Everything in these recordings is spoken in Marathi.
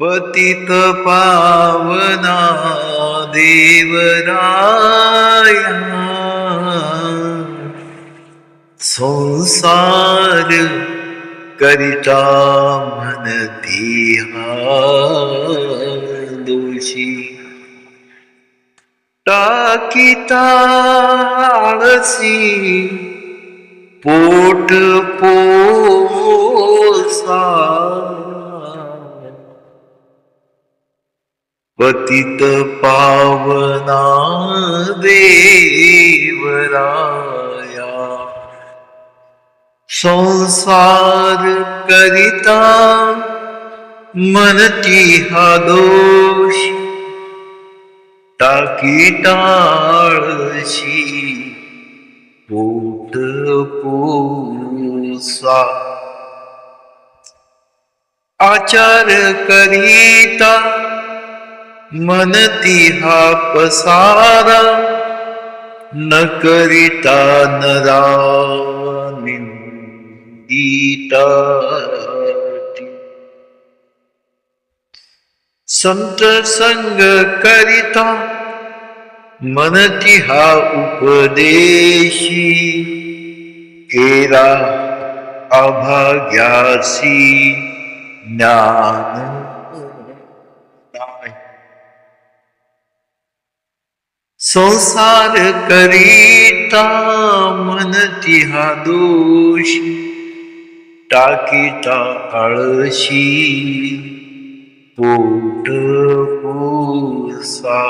पतित पावना देवराया. संसार करिता म्हणती हा दोषी टाकिता आळसी पोट पोसा. पतित पावना देवराया। संसार करिता मनती हा दोष टाकी टाळशी पोट पोसा। आचार करिता मनती हा पसारा न करिता नरा निंदिता संत संग करिता मनती हा उपदेशी केरा अभाग्यासी ज्ञान संसार करिता मनती हा दोष टाकीता आळशी पोट पोसा.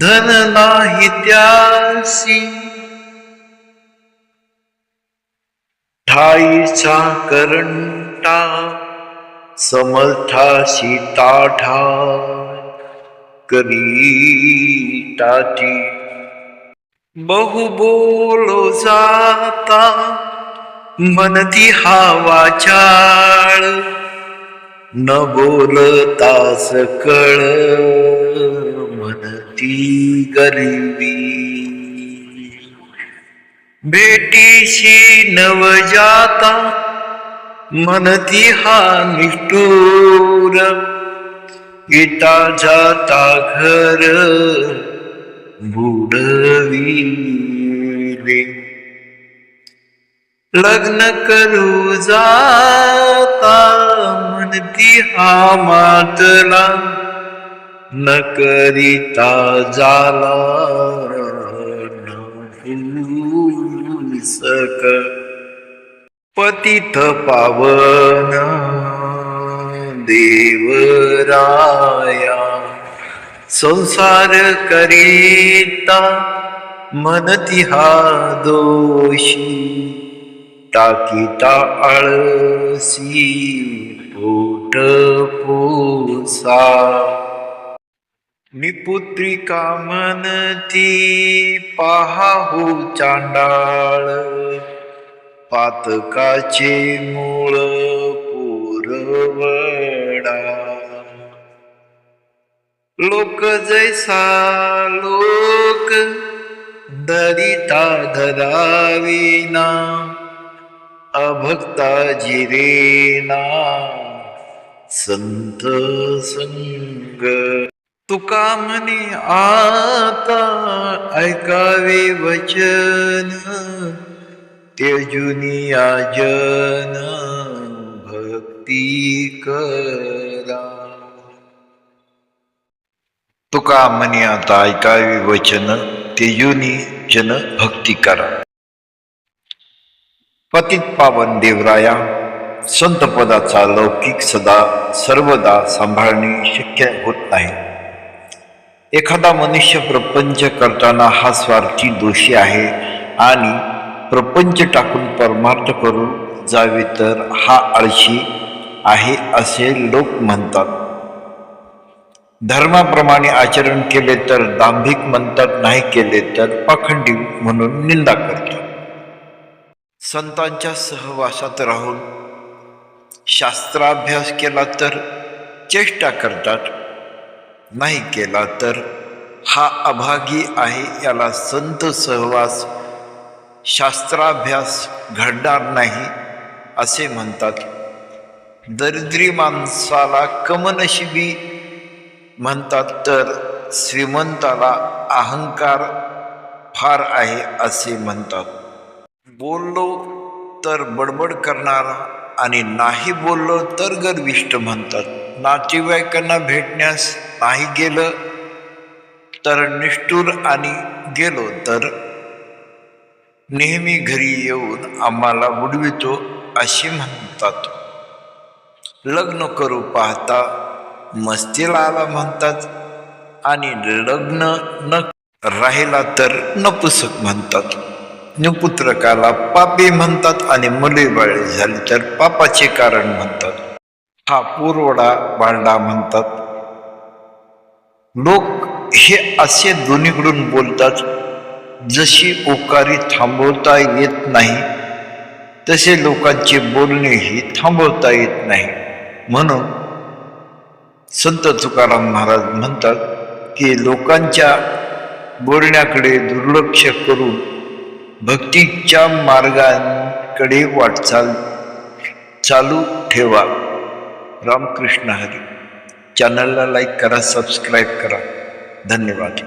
धन नाही त्यासी ठाईचा करंटा समर्थाशी ताठा. करीटाची बहु बोलो जाता मनती हा वाचाळ न बोलता सकळ मनती गरिबी भेटीशी नव जाता मनती हा निष्ठूर. येता जाता घर बुडविले. लग्न करू जाता म्हणती हा मातला न करिता जाला सक पतित पावन देवराया। संसार करिता मनती हा दोषी टाकिता आळसी पोट पोसा। मी निपुत्रिका मनती पहा हो चांडाळ पातकाचे मूळ पुरवडा लोक जैसा लोक दरिता धराविना अभक्ता जिरेना संत संग। तुका म्हणे आता ऐकावे वचन त्यजुनिया जन भक्ती कर। तुका म्हणे आता ऐकावे वचन तेजुनी जन भक्ती करा. पतित पावन देवराया संत पदाचा लौकिक सदा सर्वदा सांभाळणे शक्य होत नाही. एखादा मनुष्य प्रपंच करताना हा स्वार्थी दोषी आहे आणि प्रपंच टाकून परमार्थ करून जावे तर हा आळशी आहे असे लोक म्हणतात. धर्माप्रमाणे आचरण केले तर दांभिक म्हणतात नाही केले तर पाखंडी म्हणून निंदा करतात. संतांच्या सहवासात राहून शास्त्राभ्यास केला तर चेष्टा करतात. नाही केला तर हा अभागी आहे याला संत सहवास शास्त्राभ्यास घडणार नाही असे म्हणतात. दरिद्री माणसाला कमनशिबी म्हणतात तर श्रीमंताला अहंकार फार आहे असे म्हणतात. बोललो तर बडबड करणारा आणि नाही बोललो तर गर्विष्ट म्हणतात. नातेवाईकांना भेटण्यास नाही गेलं तर निष्ठूर आणि गेलो तर नेहमी घरी येऊन आम्हाला बुडवितो असे म्हणतात. लग्न करू पाहता मस्तीला आला म्हणतात आणि लग्न न राहिला तर नपुसक म्हणतात. नपुत्रकाला पापी म्हणतात आणि मुले बाळे झाली तर पापाचे कारण म्हणतात. हा पुरवडा बांडा म्हणतात. लोक हे असे दोन्हीकडून बोलतात जशी ओकारी थांबवता येत नाही तसे लोकांचे बोलणेही थांबवता येत नाही. म्हणून संत तुकाराम महाराज म्हणतात की लोकांच्या बोलण्याकडे दुर्लक्ष करून भक्तीच्या मार्गांकडे वाटचाल चालू ठेवा. रामकृष्ण हरी. चॅनलला लाईक करा सबस्क्राईब करा. धन्यवाद.